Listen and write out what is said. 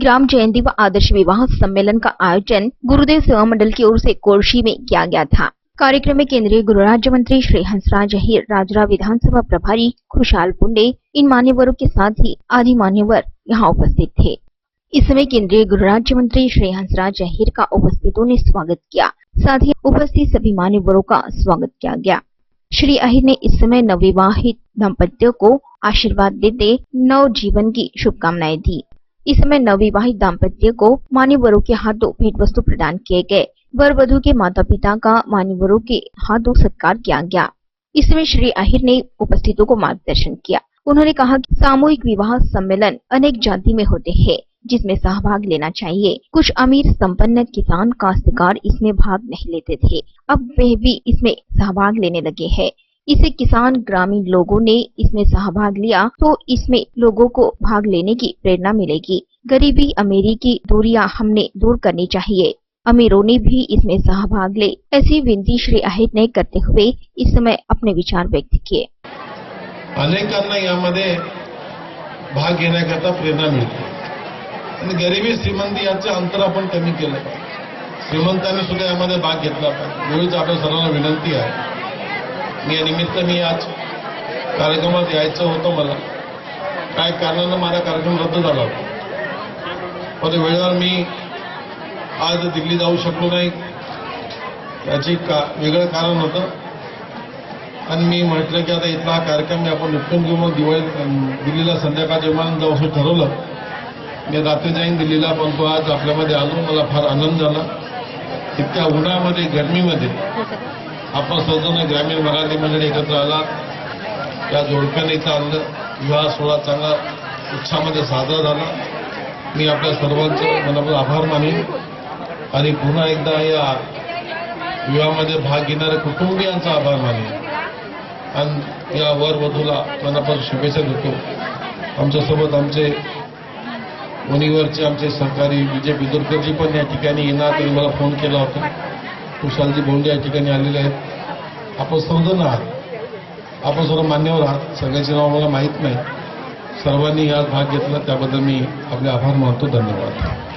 ग्राम जयंती व आदर्श विवाह सम्मेलन का आयोजन गुरुदेव सेवा मंडल की ओर से कोरशी में किया गया था। कार्यक्रम में केंद्रीय गृह राज्य मंत्री श्री हंसराज अहिर राजरा विधानसभा प्रभारी खुशाल पुंडे, इन मान्यवरों के साथ ही आदि मान्यवर यहाँ उपस्थित थे। इस समय केंद्रीय गृह राज्य मंत्री श्री हंसराज अहिर का उपस्थितों ने स्वागत किया। साथ ही उपस्थित सभी मान्यवरों का स्वागत किया गया। श्री अहिर ने इस समय नवविवाहित दंपतियों को आशीर्वाद देते नव जीवन की शुभकामनाएँ दी। इस समय नवविवाहित दाम्पत्य को मान्यवरों के हाथों भेंट वस्तु प्रदान किए गए। वर वधु के माता पिता का मान्यवरों के हाथों सत्कार किया गया। इसमें श्री आहिर ने उपस्थितों को मार्गदर्शन किया। उन्होंने कहा कि सामूहिक विवाह सम्मेलन अनेक जाति में होते हैं, जिसमें सहभाग लेना चाहिए। कुछ अमीर संपन्न किसान काश्तकार इसमें भाग नहीं लेते थे। अब वे भी इसमें सहभाग लेने लगे हैं। इसे किसान ग्रामीण लोगों ने इसमें सहभाग लिया तो इसमें लोगों को भाग लेने की प्रेरणा मिलेगी। गरीबी अमीरी की दूरियाँ हमने दूर करनी चाहिए। अमीरों ने भी इसमें सहभाग ले। ऐसी विनती श्री अहिर ने करते हुए इस समय अपने विचार व्यक्त किए। अनेकांना भाग घेण्याकरता प्रेरणा आणि गरिबी श्रीमंती अंतर आपण कमी पाहिजे. श्रीमंतांनी सुद्धा यामध्ये भाग घेतला पाहिजे. विनंती आहे. मी या निमित्त मी आज कार्यक्रमात यायचं होतं मला. काय कारणानं माझा कार्यक्रम रद्द झाला होता? पण वेळेवर मी आज दिल्ली जाऊ शकलो नाही. याची का वेगळं कारण होतं. आणि मी म्हटलं की आता इथला हा कार्यक्रम मी आपण निपटून घेऊ. मग दिवाळी दिल्लीला संध्याकाळच्या विमान जाऊ असं ठरवलं मी रात्री जाईन दिल्लीला पण तो आज आपल्यामध्ये आलो. मला फार आनंद झाला. इतक्या उन्हामध्ये गरमीमध्ये आपण सर्वजण ग्रामीण मराठी मंडळी एकत्र आलात या जोडप्याने इथं आणलं. विवाह सोहळा चांगला उत्साहामध्ये साजरा झाला. मी आपल्या सर्वांचं मनापासून आभार मानेन. आणि पुन्हा एकदा या विवाहामध्ये भाग घेणाऱ्या कुटुंबियांचा आभार मानेन. आणि या वर वधूला मनापासून शुभेच्छा देतो. आमच्यासोबत आमचे वणीवरचे आमचे सहकारी विजय बिदुरकरजी पण या ठिकाणी येणार. त्यांनी मला फोन केला होता. कुशालजी बोंडे या ठिकाणी आलेले आहेत. आपण सर्वजण आहात. आपण सर्व मान्यवर आहात. सगळ्यांचे नाव मला माहीत नाही. सर्वांनी यात भाग घेतला. त्याबद्दल मी आपले आभार मानतो. धन्यवाद.